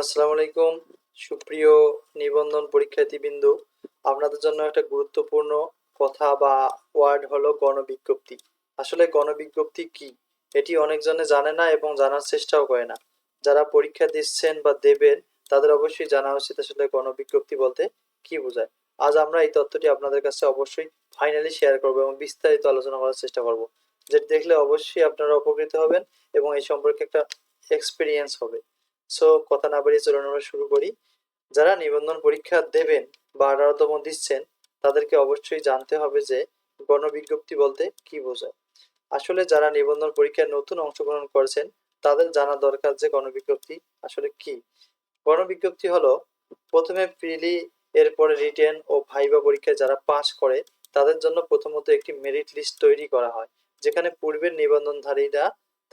আসসালামু আলাইকুম। সুপ্রিয় নিবন্ধন পরীক্ষার্থীবৃন্দু, আপনাদের জন্য একটা গুরুত্বপূর্ণ কথা বা ওয়ার্ড হলো গণবিজ্ঞপ্তি। আসলে গণবিজ্ঞপ্তি কি? এটি অনেকজনে জানে না এবং জানার চেষ্টাও করে না। যারা পরীক্ষা দিচ্ছেন বা দেবেন, তাদের অবশ্যই জানা উচিত আসলে গণবিজ্ঞপ্তি বলতে কি বোঝায়। আজ আমরা এই তথ্যটি আপনাদের কাছে অবশ্যই ফাইনালি শেয়ার করব এবং বিস্তারিত আলোচনা করার চেষ্টা করব। যেটি দেখলে অবশ্যই আপনারা উপকৃত হবেন এবং এই সম্পর্কে একটা এক্সপিরিয়েন্স হবে। সো, কথা না বাড়িয়ে চলুন আমরা শুরু করি। যারা নিবন্ধন পরীক্ষা দেবেন বা আঠারোতম দিচ্ছেন, তাদেরকে অবশ্যই জানতে হবে যে গণবিজ্ঞপ্তি বলতে কি বোঝায়। আসলে যারা নিবন্ধন পরীক্ষায় নতুন অংশগ্রহণ করেছেন, তাদের জানা দরকার যে গণবিজ্ঞপ্তি আসলে কি। গণবিজ্ঞপ্তি হলো, প্রথমে প্রিলি এরপরে রিটেন ও ভাইবা পরীক্ষায় যারা পাশ করে, তাদের জন্য প্রথমত একটি মেরিট লিস্ট তৈরি করা হয়, যেখানে পূর্বের নিবন্ধনধারীরা,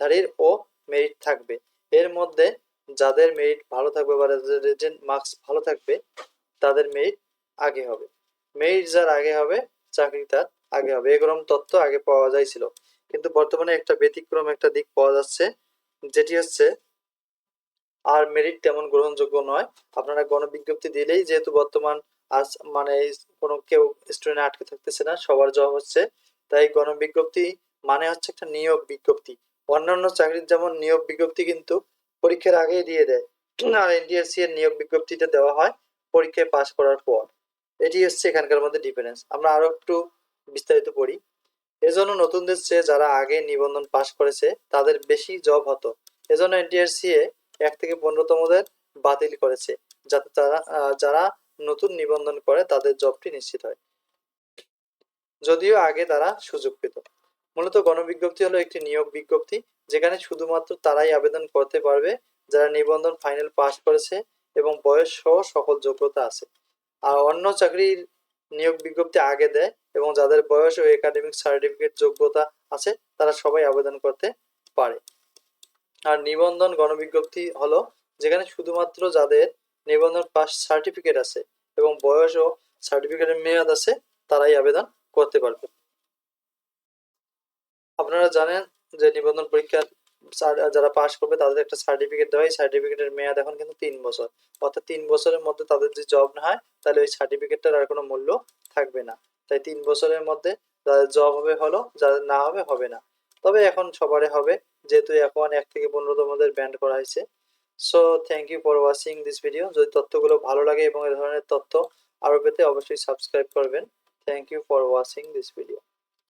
ধারীর ও মেরিট থাকবে। এর মধ্যে যাদের মেরিট ভালো থাকবে বা রিটেন মার্কস ভালো থাকবে, তাদের মেরিট আগে হবে। মেরিট যার আগে হবে, চাকরি তার আগে হবে। এরকম তথ্য আগে পাওয়া যাইছিল। কিন্তু বর্তমানে একটা ব্যতিক্রম একটা দিক পাওয়া যাচ্ছে, যেটি হচ্ছে আর মেরিট তেমন গ্রহণযোগ্য নয়। আপনারা গণবিজ্ঞপ্তি দিলেই যেহেতু বর্তমান আজ মানে কোনো কেউ স্টুডেন্ট আটকে থাকতেছে না, সবার জব হচ্ছে, তাই গণবিজ্ঞপ্তি মানে হচ্ছে একটা নিয়োগ বিজ্ঞপ্তি। অন্যান্য চাকরির যেমন নিয়োগ বিজ্ঞপ্তি কিন্তু পরীক্ষার আগেই দিয়ে দেয়। আর এনটিএসসি এর নিয়োগ বিজ্ঞপ্তিটা দেওয়া হয়, পরীক্ষায় পাশ করার পর। এটি হচ্ছে এখানকার মধ্যে ডিফারেন্স আমরা আরও একটু বিস্তারিত পড়ি। এজন্য নতুনদের চেয়ে যারা আগে নিবন্ধন পাশ করেছে, তাদের বেশি জব হতো। এজন্য এনটিআরসি এক থেকে পনেরোতমদের বাতিল করেছে। যাতে তারা যারা নতুন নিবন্ধন করে, তাদের জবটি নিশ্চিত হয়। যদিও আগে তারা সুযোগ পেত। মূলত গণবিজ্ঞপ্তি হলো একটি নিয়োগ বিজ্ঞপ্তি, যেখানে শুধুমাত্র তারাই আবেদন করতে পারবে, যারা নিবন্ধন ফাইনাল পাস করেছে এবং বয়স সহ সকল যোগ্যতা আছে। আর অন্য চাকরির নিয়োগ বিজ্ঞপ্তি আগে দেয় এবং যাদের বয়স ও একাডেমিক সার্টিফিকেট যোগ্যতা আছে, তারা সবাই আবেদন করতে পারে। আর নিবন্ধন গণবিজ্ঞপ্তি হলো যেখানে শুধুমাত্র যাদের নিবন্ধন পাস সার্টিফিকেট আছে এবং বয়স ও সার্টিফিকেটের মেয়াদ আছে, তারাই আবেদন করতে পারবে। আপনারা জানেন যে নিবন্ধন পরীক্ষার সার- যারা পাশ করবে তাদের একটা সার্টিফিকেট দেওয়া হয়। সার্টিফিকেটের মেয়াদ এখন কিন্তু তিন বছর। অর্থাৎ তিন বছরের মধ্যে তাদের যে জব না হয়, তাহলে ওই সার্টিফিকেটটার আর কোনো মূল্য থাকবে না। তাই তিন বছরের মধ্যে যাদের জব হবে হলো যাদের না হবে হবে না। তবে এখন সবারই হবে। যেহেতু এখন এক থেকে পনেরোতমদের ব্যান্ড করা হয়েছে। So thank you for watching this video যদি তথ্যগুলো ভালো লাগে এবং এ ধরনের তথ্য আরও পেতে অবশ্যই সাবস্ক্রাইব করবেন। Thank you for watching this video